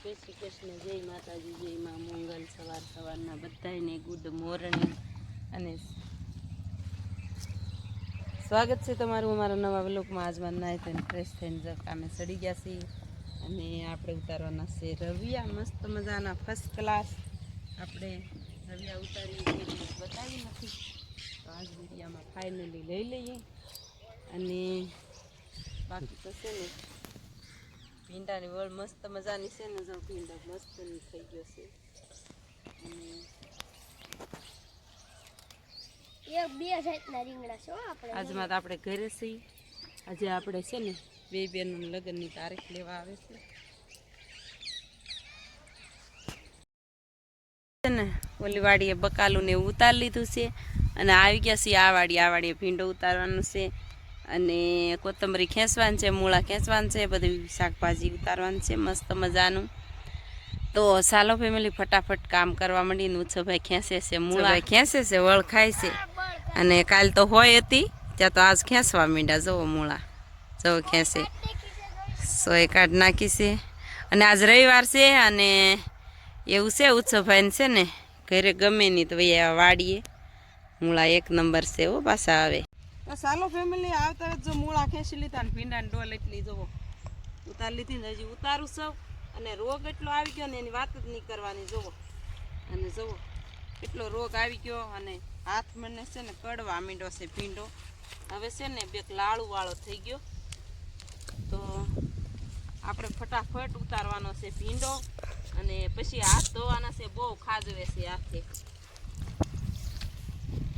જય શ્રી કૃષ્ણ, જય માતાજી, જય મા મંગલ. સવાર સવારના બધાને ગુડ મોર્નિંગ અને સ્વાગત છે તમારું અમારા નવા વ્લોગમાં. આજ નાહી થઈને ફ્રેશ થઈને જો કામે સડી ગયા છીએ. અને આપણે ઉતારવાના છે રવિયા. મસ્ત મજાના ફર્સ્ટ ક્લાસ આપણે રવિયા ઉતારીએ દિવસ બતાવી નથી. તો આજ વિડીયામાં ફાઇનલી લઈ લઈએ. અને બાકી તો છે ભીંડાની વળ મસ્ત મજાની છે ને જો ભીંડા મસ્તની થઈ ગયો છે. એક બે જાતના રીંગણા છે આપણે. આજમાં તો આપણે ઘરે છીએ આજે આપણે છે ને બે બેનનું લગ્નની તારીખ લેવા આવે છે. છે ને ઓલી વાડીએ બકાલું ને ઉતારી લીધું છે. અને આવી ગયા છીએ આ વાડી આ વાડીએ ભીંડો ઉતારવાનું છે. અને કોથમરી ખેંચવાનું છે મૂળા ખેંચવાનું છે બધું શાકભાજી ઉતારવાનું છે મસ્ત મજાનું. તો સાલો ફેમિલી ફટાફટ કામ કરવા માંડીને ઉત્સવભાઈ ખેંચે છે મૂળા ખેંચે છે વળ ખાય છે. અને કાલ તો હોય હતી ત્યાં તો આજ ખેંચવા માંડ્યા જવો મૂળા જવો ખેંચે. સોય કાઢ નાખી છે. અને આજ રવિવાર છે અને એવું છે ઉત્સવભાઈને છે ને ઘરે ગમે નહીં તો ભાઈ વાડીએ. મૂળા એક નંબર છે ઓ પાછા આવે. ચાલો ફેમિલી આવતા જો મૂળા ખેંચી લીધા ને ભીંડા ડોલ એટલી જવો. ઉતાર લીધી ને હજી ઉતારું સૌ અને રોગ એટલો આવી ગયો ને એની વાત જ નહીં કરવાની જુઓ અને જુઓ એટલો રોગ આવી ગયો અને હાથ મને છે ને કડવા માંડ્યો છે ભીંડો. હવે છે ને બે લાળુ વાળો થઈ ગયો. તો આપણે ફટાફટ ઉતારવાનો છે ભીંડો. અને પછી હાથ ધોવાના છે, બહુ ખાજવે છે હાથે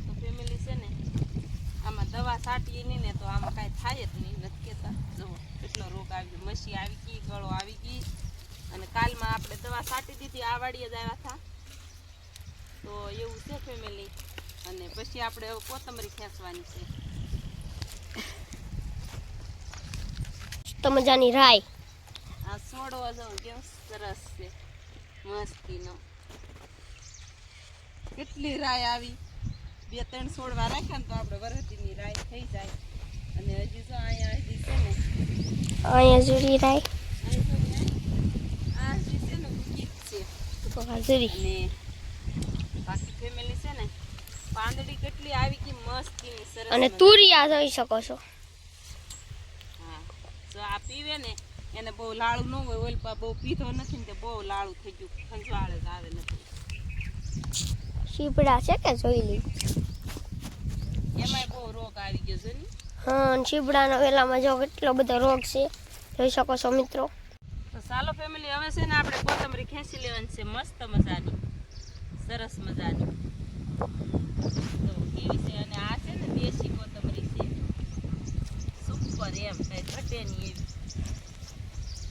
તો ફેમિલી છે ને આમાં દવા છાંટીએ નહીં ને તો આમાં કાંઈ થાય જ નહીં. નથી કહેતા જુઓ કેટલો રોગ આવી ગયો મસી આવી ગઈ ગળો આવી ગઈ. અને કાલમાં આપણે દવા છાંટી દીધી આ વાડીએ જ આવ્યા હતા. તો એવું છે ફેમિલી અને પછી આપણે હવે કોથમરી ખેંચવાની છે. તો મજાની રાય. આ છોડવા જાઉં કેમ સરસ છે. મસ્તીનો. કેટલી રાય આવી. બે ત્રણ છોડવા રાખ્યા ને તો આપણે વરહતીની રાય થઈ જાય. અને હજી તો અહીંયા હજી છે ને અહીંયા જુરી રાય આ હજી છે ને છે. બાકી ફેમિલી છે ને પાંદડી કેટલી આવી ગઈ મસ્તીની સરસ અને. તુરિયા જોઈ શકો છો. હા જો આ પીવે ને એને બહુ લાળું ન હોય ઓલ બહુ પીધો નથી ને તે બહુ લાળું થઈ ગયું. ખંજવાળે જ આવે નથી. શીપડા છે કે જોઈ લઈ એમાંય બહુ રોગ આવી ગયો છે ને? હા શીપડાના વેલામાં જો કેટલો બધો રોગ છે જોઈ શકો છો મિત્રો. તો ચાલો ફેમિલી હવે છે ને આપણે કોથમરી ખેંચી લેવાની છે. મસ્ત મજાની સરસ મજાની તો કેવી છે અને આ છે ને દેશી કોથમરી છે. સુપર એમ કઈ ઘટે ની એવી.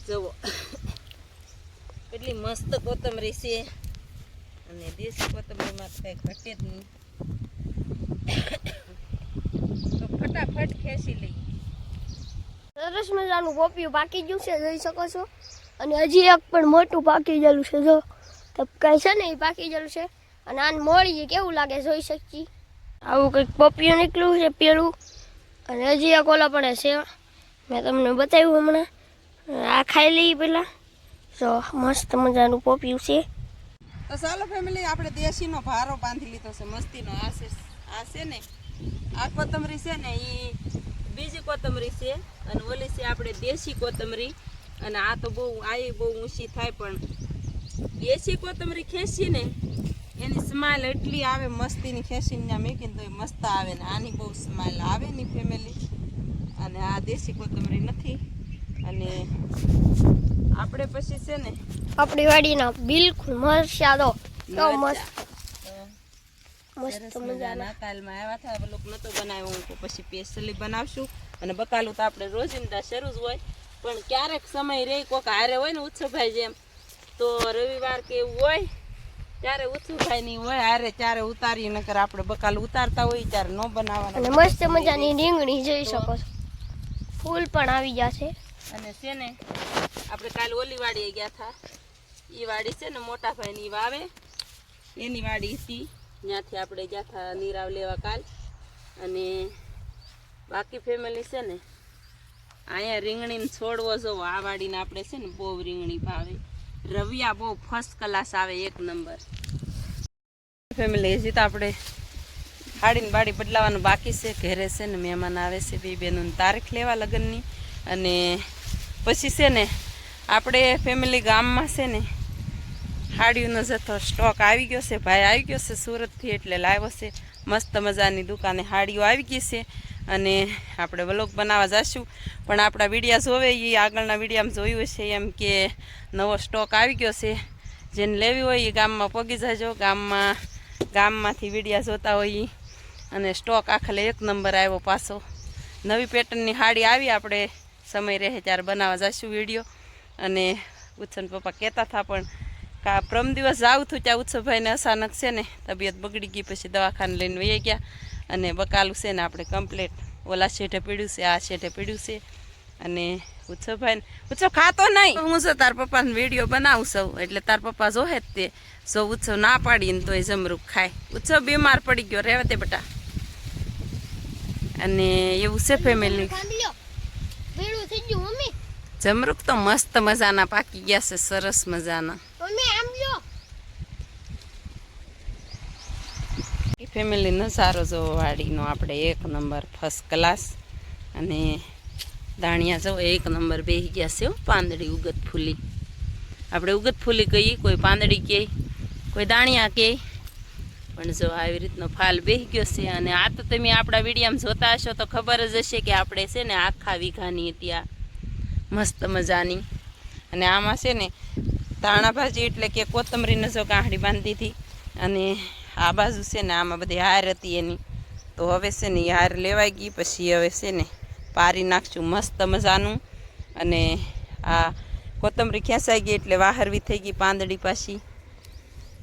જુઓ. કેટલી મસ્ત કોથમરી છે. અને દેશી કોથમરીમાં તો ઘટે જ નહીં. તો ફટાફટ ખેંચી લઈએ. સરસ મજાનું પોપિયું પાકી ગયું છે, જોઈ શકો છો. અને હજી એક પણ મોટું પાકી ગયેલું છે, જો. તો કાંઈ છે ને એ પાકી ગયેલું છે. અને આને મોળીએ કેવું લાગે જોઈ શકીએ? આવું કંઈક પોપિયું નીકળ્યું છે, પેલું. અને હજી એક ઓલા પડે છે મેં તમને બતાવ્યું હમણાં. આ ખાઈ લઈએ પહેલાં. જો, મસ્ત મજાનું પોપિયું છે. તો ચાલો ફેમિલી આપણે દેશીનો ભારો બાંધી લીધો છે, મસ્તીનો. આ છે આ છે ને, આ કોથમરી છે ને એ બીજી કોથમરી છે, અને ઓલી છે આપણે દેશી કોથમરી. અને આ તો બહુ આ બહુ ઊંચી થાય, પણ દેશી કોથમરી ખેંચી ને, એની સ્માઇલ એટલી આવે, મસ્તીની ખેંચીને ત્યાં મૂકીને તો એ મસ્ત આવે ને, આની બહુ સ્માઇલ આવે ની ફેમિલી અને આ દેશી કોથમરી નથી. અને આપણે પછી છે ને આપણી વાડીના બિલકુલ મરસાદો તો મસ્ત. મસ્ત મજાના. કાલમાં આવ્યા હતા. લોકો નતો બનાવ્યો. હું પછી સ્પેશિયલી બનાવશું. અને બકાલું તો આપણે રોજિંદા શરૂ જ હોય. પણ ક્યારેક સમય રહી કોક હારે હોય ને ઉત્સવભાઈ જેમ. તો રવિવાર કે એવું હોય ત્યારે ઉત્સવભાઈ ની હોય હારે ત્યારે ઉતારી નકર આપણે બકાલ ઉતારતા હોય ત્યારે ન અને બનાવવાના મસ્ત મજાની રીંગણી જોઈ શકો છો. ફૂલ પણ આવી ગયા છે અને છે ને આપણે કાલે ઓલી વાડીએ ગયા હતા એ વાડી છે ને મોટા ભાઈની વાવે. એની વાડી હતી. ત્યાંથી આપણે ગયા હતા નીરાવ લેવા કાલ. અને બાકી ફેમિલી છે ને, અહીંયા રીંગણીને છોડવો જોવો. આ વાડીને આપણે છે ને બહુ રીંગણી ભાવે. રવિયા બહુ ફર્સ્ટ ક્લાસ આવે એક નંબર ફેમિલી હજી તો આપણે હાડીને બાડી બદલાવાનું બાકી છે. ઘરે છે ને મહેમાન આવે છે, બે બેનોની તારીખ લેવા લગ્નની. અને પછી છે ને આપણે ફેમિલી ગામમાં છે ને, હાડીઓનો જથ્થો સ્ટોક આવી ગયો છે, ભાઈ આવી ગયો છે સુરતથી એટલે લાવ્યો છે. મસ્ત મજાની દુકાને હાડીઓ આવી ગઈ છે અને આપણે વ્લોગ બનાવવા જઈશું પણ આપણા વિડીયા જોવે એ આગળના વિડીયામાં જોયું છે એમ કે નવો સ્ટોક આવી ગયો છે. જેને લેવી હોય એ ગામમાં પગી જજો. ગામમાં, ગામમાંથી વિડીયા જોતા હોય. અને સ્ટોક આખલે એક નંબર આવ્યો પાછો. નવી પેટર્નની હાડી આવી, આપણે સમય રહે ત્યારે બનાવવા જઈશું વીડિયો. અને ઉત્સન પપ્પા કહેતા હતા પણ કા પ્રમ દિવસ જાવું થયું ત્યાં ઉત્સવભાઈને અચાનક છે ને તબિયત બગડી ગઈ પછી દવાખાને લઈને વહી ગયા અને બકાલું છે ને આપણે કમ્પ્લેટ ઓલા શેઠે પીડ્યું છે આ શેઠે પીડ્યું છે અને ઉત્સવભાઈ ઉત્સવ ખાતો નહીં. હું શું તાર પપ્પાને વીડિયો બનાવું સૌ એટલે તાર પપ્પા જોહે જ તે. સૌ ઉત્સવ ના પાડીને તોય જમરૂક ખાય. ઉત્સવ બીમાર પડી ગયો રહેવા તે બટા. અને એવું છે ફેમિલી લ્યો ભેળું થઈ ગયું મમ્મી જમરૂક તો મસ્ત મજાના પાકી ગયા છે સરસ મજાના ફેમિલી નજારો જો વાડીનો આપણે એક નંબર ફર્સ્ટ ક્લાસ અને દાણિયા જો એક નંબર બેહી ગયા છે પાંદડી ઉગત ફૂલી આપણે ઉગત ફૂલી કહીએ કોઈ પાંદડી કહે કોઈ દાણિયા કહે પણ જો આવી રીતનો ફાલ બેહી ગયો છે અને આ તો તમે આપણા વિડીયામાં જોતા હશો તો ખબર જ હશે કે આપણે છે ને આખા વીઘાની આ મસ્ત મજાની. અને આમાં છે ને ધાણાભાજી એટલે કે કોથમરીને જો ગાંઠડી બાંધી હતી, અને આ બાજુ છે ને આમાં બધી હાર હતી એની. તો હવે છે ને હાર લેવાઈ ગઈ, પછી હવે છે ને પારી નાખશું મસ્ત મજાનું. અને આ કોથમરી ખેંચાઈ ગઈ એટલે વાહરવી થઈ ગઈ પાંદડી પાછી.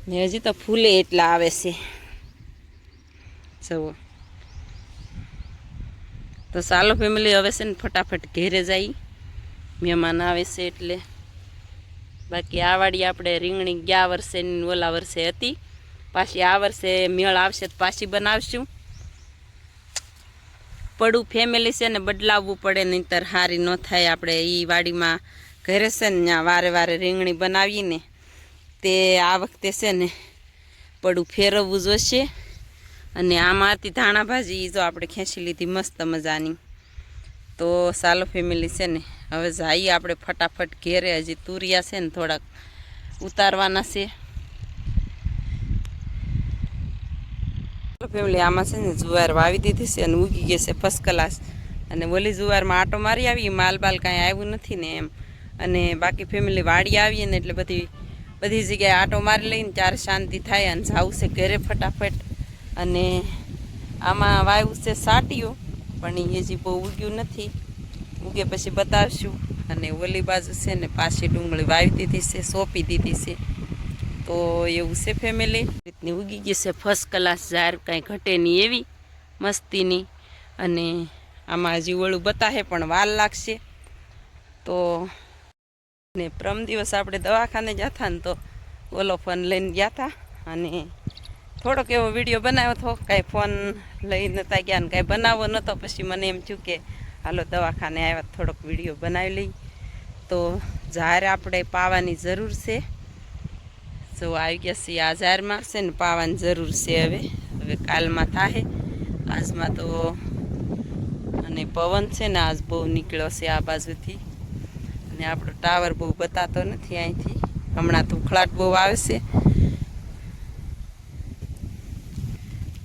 ને હજી તો ફૂલે એટલા આવે છે. જવો તો ચાલો ફેમિલી હવે છે ને ફટાફટ ઘેરે જાય મહેમાન આવે છે એટલે. બાકી આ વાડી આપણે રીંગણી ગયા વર્ષે ઓલા વર્ષે હતી. પાછી આ વર્ષે મેળ આવશે તો પાછી બનાવશું. પડું ફેમિલી છે ને બદલાવવું પડે, નહીંતર સારી ન થાય આપણે એ વાડીમાં ઘરે છે ને વારે વારે રીંગણી બનાવીને તે આ વખતે છે ને પડું ફેરવવું જોશે. અને આમાંથી ધાણાભાજી ધાણા ભાજી જો આપણે ખેંચી લીધી મસ્ત મજાની. તો સાલો ફેમિલી છે ને, હવે જઈએ આપણે ફટાફટ ઘેરે. હજી તુરિયા છે ને થોડાક ઉતારવાના છે. ફેમિલી, આમાં છે ને જુવાર વાવી દીધી છે અને ઉગી ગઈ છે ફર્સ્ટ ક્લાસ અને ઓલી જુવારમાં આટો મારી આવી માલ બાલ કાંઈ આવ્યું નથી ને એમ. અને બાકી ફેમિલી વાડી આવીએ ને એટલે બધી બધી જગ્યાએ આટો મારી લઈને ચાર શાંતિ થાય અને જાવું છે ઘરે ફટાફટ. અને આમાં વાવ્યું છે સાટીઓ. પણ એ હજી બહુ ઉગ્યું નથી. ઉગે પછી બતાવશું. અને ઓલી બાજુ છે ને પાછી ડુંગળી વાવી દીધી છે, સોંપી દીધી છે. તો એવું છે ફેમિલી રીતની ઉગી ગઈ છે ફર્સ્ટ ક્લાસ ઝાર કાંઈ ઘટે નહીં એવી, મસ્તીની. અને આમાં હજી ઓળું બતાવે પણ વાર લાગશે. તો ને પ્રમ દિવસ આપણે દવાખાને જતા ને તો ઓલો ફોન લઈને ગયા હતા અને થોડોક એવો વીડિયો બનાવ્યો હતો કાંઈ ફોન લઈ નહોતા ગયા ને કાંઈ બનાવવો નહોતો પછી મને એમ થયું કે હાલો દવાખાને આવ્યા થોડોક વીડિયો બનાવી લઈ. તો ઝાર આપણે પાવાની જરૂર છે. જો આવી ગયા છે આ ઝારમાં છે ને પાવાની જરૂર છે હવે. હવે કાલમાં થાય આજમાં તો અને પવન છે ને આજ બહુ નીકળ્યો છે આ બાજુથી. અને આપણો ટાવર બહુ બતાતો નથી અહીંથી. હમણાં તો ઉખળાટ બહુ આવે છે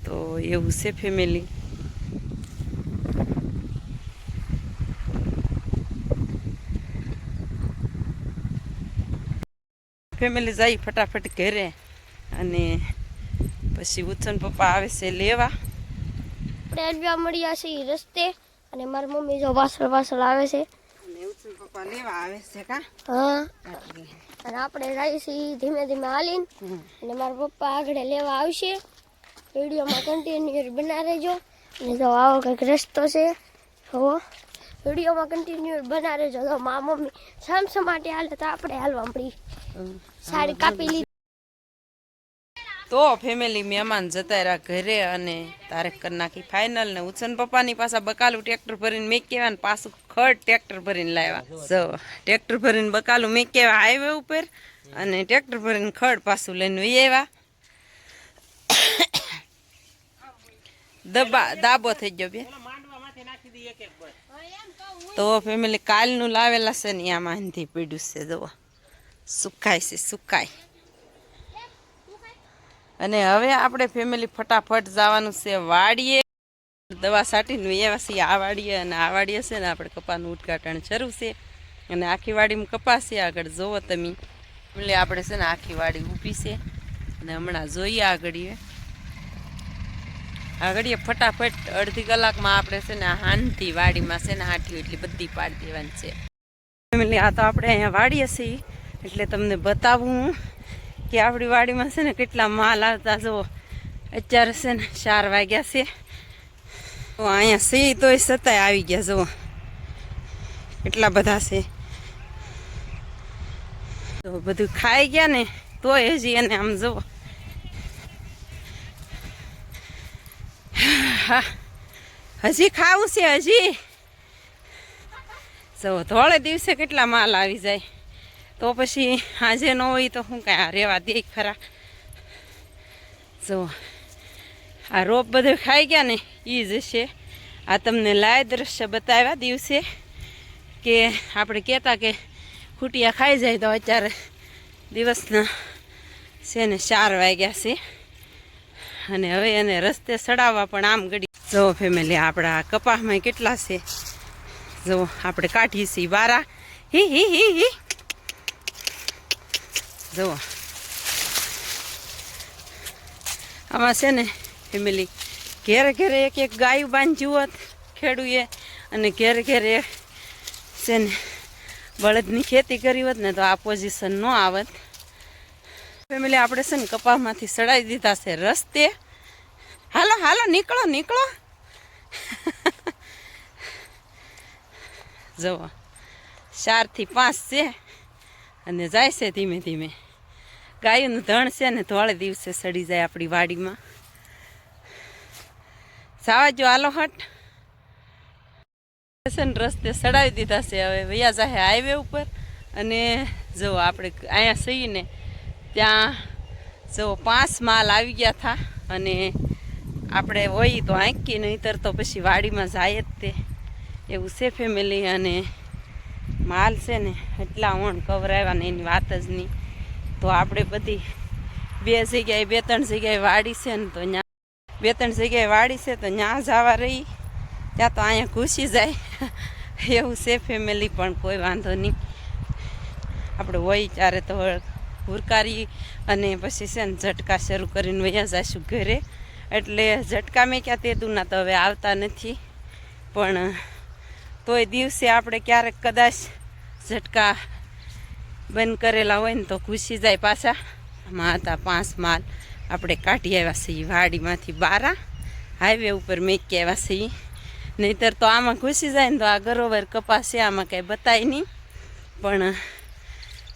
તો એવું છે ફેમિલી ફેમિલી જાય ફટાફટ ઘરે અને પછી ઉત્સન પપ્પા આવે છે લેવા આપણે અડવા મળ્યા છીએ રસ્તે અને મારી મમ્મી જો વાસળ વાસળ આવે છે અને ઉત્સન પપ્પા લેવા આવે છે કા હા અને આપણે જઈએ છીએ ધીમે ધીમે હાલીને અને મારા પપ્પા આગળ લેવા આવશે વિડીયોમાં કન્ટિન્યુ બના રહેજો. અને તો આવો કંઈક રસ્તો છે હો વિડીયોમાં કન્ટિન્યુ બના જો મા મમ્મી સામ માટે હાલે તો આપણે હાલવા પડી સાડી કાપી લીધી. તો ફેમિલી મહેમાન જતા રહ્યા ઘરે અને તારે કરી નાખી ફાઇનલ ને ઉછન પપ્પાની પાસે બકાલું ટ્રેક્ટર ભરીને મેં કહેવાય ને પાછું ખડ ટ્રેક્ટર ભરીને લાવ્યા. જો ટ્રેક્ટર ભરીને બકાલું મેં કહેવા હાઈવે ઉપર અને ટ્રેક્ટર ભરીને ખડ પાછું લઈને આવ્યા. દબા, દાબો થઈ ગયો બે. તો ફેમિલી કાલનું લાવેલા છે ને આમાં આંધી પીડ્યું છે, જુઓ. સુકાય છે, સુકાય. અને હવે આપણે ફેમિલી ફટાફટ જવાનું છે વાડીએ. દવા છાંટીને એવા છીએ આ વાડીએ અને આ વાડીએ છે ને આપણે કપાનું ઉદઘાટન શરૂ છે. અને આખી વાડીમાં કપાસ છે, આગળ જોવો તમે. એટલે આપણે છે ને આખી વાડી ઊભી છે. અને હમણાં જોઈએ આગળીએ આગળીએ ફટાફટ અડધી કલાકમાં આપણે છે ને હાનથી વાડીમાં છે ને હાઠી એટલી બધી પાડી દેવાની છે. ફેમિલી, આ તો આપણે અહીંયા વાડીએ છીએ. એટલે તમને બતાવું કે આપણી વાડીમાં છે ને કેટલા માલ આવતા જુઓ. અત્યારે છે ને ચાર વાગ્યા છે. તો અહીંયા સી તોય સતાય આવી ગયા જુઓ. એટલા બધા છે. તો બધું ખાઈ ગયા ને તોય હજી એને આમ જુઓ. હા. હજી ખાવું છે, હજી. જો, ધોળે દિવસે કેટલા માલ આવી જાય. તો પછી આજે ન હોય તો હું કાંઈ રેવા દે ખરા. જો, આ રોપ બધું ખાઈ ગયા ને એ જ છે આ તમને લાય દ્રશ્ય બતાવ્યા દિવસે કે આપણે કહેતા કે ખૂટિયા ખાઈ જાય તો અત્યારે દિવસના છે ને ચાર વાગ્યા છે. અને હવે એને રસ્તે સડાવવા પણ આમ ગડી. જો ફેમિલી આપણા કપાસમાં કેટલા છે? જો આપણે કાઢીએ છીએ બારા હી હી હી હી. જુઓ આમાં છે ને ફેમિલી ઘેરે ઘેરે એક એક ગાયું બાંધ્યું હોત ખેડૂએ અને ઘેરે ઘેરે છે ને, બળદની ખેતી કરી હોત ને તો આ પોઝિશન ન આવત. ફેમિલી, આપણે છે ને કપાસમાંથી સડાવી દીધા છે રસ્તે. હાલો હાલો, નીકળો નીકળો. જુઓ, ચારથી પાંચ છે અને જાય છે ધીમે ધીમે. ગાયનું ધણ છે ને ધોળે દિવસે સડી જાય આપણી વાડીમાં. સાવા જો આલો હટ. રસ્તે સડાવી દીધા છે, હવે વૈયા જાહે હાઈવે ઉપર. અને જો આપણે અહીંયા સહીને ત્યાં જો પાંચ માલ આવી ગયા હતા અને આપણે હોય તો આંકી નહીતર તો પછી વાડીમાં જાય જ તે. એવું છે ફેમિલી અને માલ છે ને, એટલા ઓણ કવરાવ્યા ને એની વાત જ નહીં. તો આપણે બધી બે જગ્યાએ, બે ત્રણ જગ્યાએ વાડી છે ને તો ત્યાં બે ત્રણ જગ્યાએ વાડી છે તો ત્યાં જવા રહી. ત્યાં તો અહીંયા ઘૂસી જાય. એવું છે ફેમિલી પણ કોઈ વાંધો નહીં. આપણે હોય ત્યારે તો હુરકારી અને પછી છે ને ઝટકા શરૂ કરીને વયા જઈશું ઘરે. એટલે ઝટકા મેં ક્યાં તે દૂના તો હવે આવતા નથી. પણ તોય દિવસે આપણે ક્યારેક કદાચ ઝટકા બંધ કરેલા હોય ને તો ઘૂસી જાય પાછા. આમાં હતા પાંચ માલ. આપણે કાઢી આવ્યા છીએ વાડીમાંથી બારા. હાઈવે ઉપર મેકી આવ્યા છીએ. નહીતર તો આમાં ઘૂસી જાય ને તો આ ગરોવર કપાસ છે, આમાં કાંઈ બતાય નહીં. પણ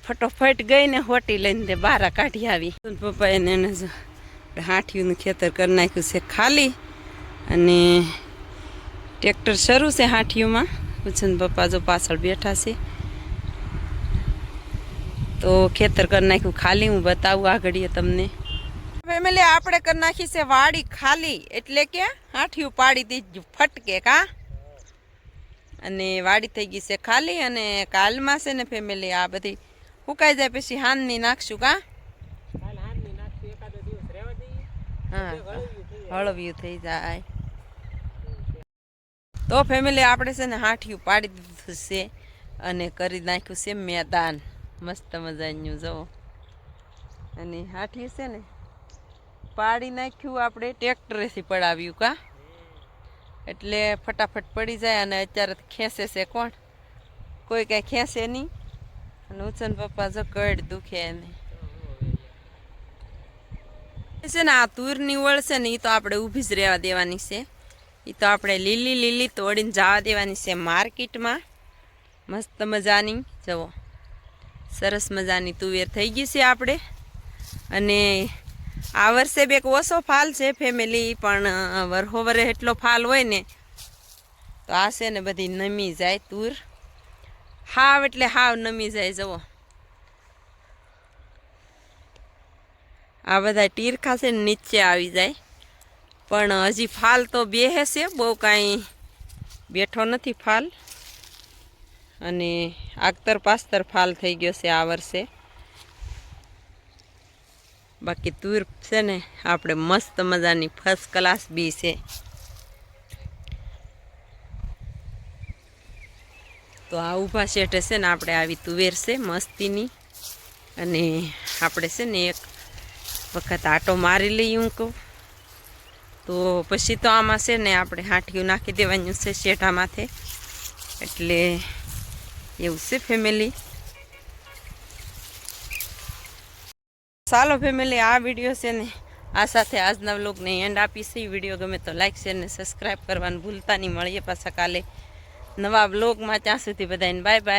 ફટોફટ ગઈ ને હોટી લઈને તે બારા કાઢી આવી. પપ્પાએ એને એને ખેતર કરી નાખ્યું છે ખાલી. અને ટ્રેક્ટર શરૂ છે હાંઠીઓમાં ઉછન પપ્પા જો પાછળ બેઠા છે. તો ખેતર કરી નાખ્યું ખાલી. હું બતાવું આગળીએ તમને. ફેમિલી, આપણે કરી નાખી છે વાડી ખાલી. એટલે કે હાંઠિયું પાડી દીધું, ફટકે કા? અને વાડી થઈ ગઈ છે ખાલી અને કાલમાં છે ને ફેમિલી, આ બધી સુકાઈ જાય પછી હાનની નાખશું કા હા હળવ્યું થઈ જાય તો ફેમિલી આપણે છે ને હાંઠિયું પાડી દીધું છે અને કરી નાખ્યું છે મેદાન મસ્ત મજાનું જવો અને હાંઠિયું છે ને પાડી નાખ્યું આપણે ટ્રેક્ટરેથી પડાવ્યું કા એટલે ફટાફટ પડી જાય અને અત્યારે ખેંચે છે કોણ કોઈ કાંઈ ખેંચે નહીં અને ઉછન પપ્પા જો કડ દુખે એને. છે ને આ તુર વળ છે ને એ તો આપણે ઊભી જ રહેવા દેવાની છે. એ તો આપણે લીલી લીલી તોડીને જવા દેવાની છે માર્કેટમાં. મસ્ત મજાની. જવો સરસ મજાની તુવેર થઈ ગઈ છે આપણે. અને આ વર્ષે બેક ઓછો ફાલ છે ફેમિલી પણ વરહોવરે એટલો ફાલ હોય ને, તો આ છે ને બધી નમી જાય તુર. હાવ એટલે હાવ નમી જાય, જુઓ. આ બધા ટીરખા છે ને નીચે આવી જાય. પણ હજી ફાલ તો બેહે છે બહુ કાંઈ બેઠો નથી ફાલ. અને આગતર પાસ્તર ફાલ થઈ ગયો છે આ વર્ષે. બાકી તુર છે ને, આપણે મસ્ત મજાની ફર્સ્ટ ક્લાસ બી છે. તો આ ઊભા શેઠે છે ને આપણે આવી તુવેર છે, મસ્તીની. અને આપણે છે ને એક વખત આટો મારી લઈએ હું કહું. તો પછી તો આમાં છે ને આપણે હાંઠિયું નાખી દેવાનું છે શેઠા માથે એટલે એવું છે ફેમિલી ચાલો ફેમિલી આ વીડિયો છે ને આ સાથે આજના વ્લોગને એન્ડ આપીશ એ વીડિયો ગમે તો લાઈક શેર ને સબસ્ક્રાઈબ કરવાનું ભૂલતા નહીં. મળીએ પાછા કાલે. નવા બ્લોગમાં ત્યાં સુધી બધાને બાય બાય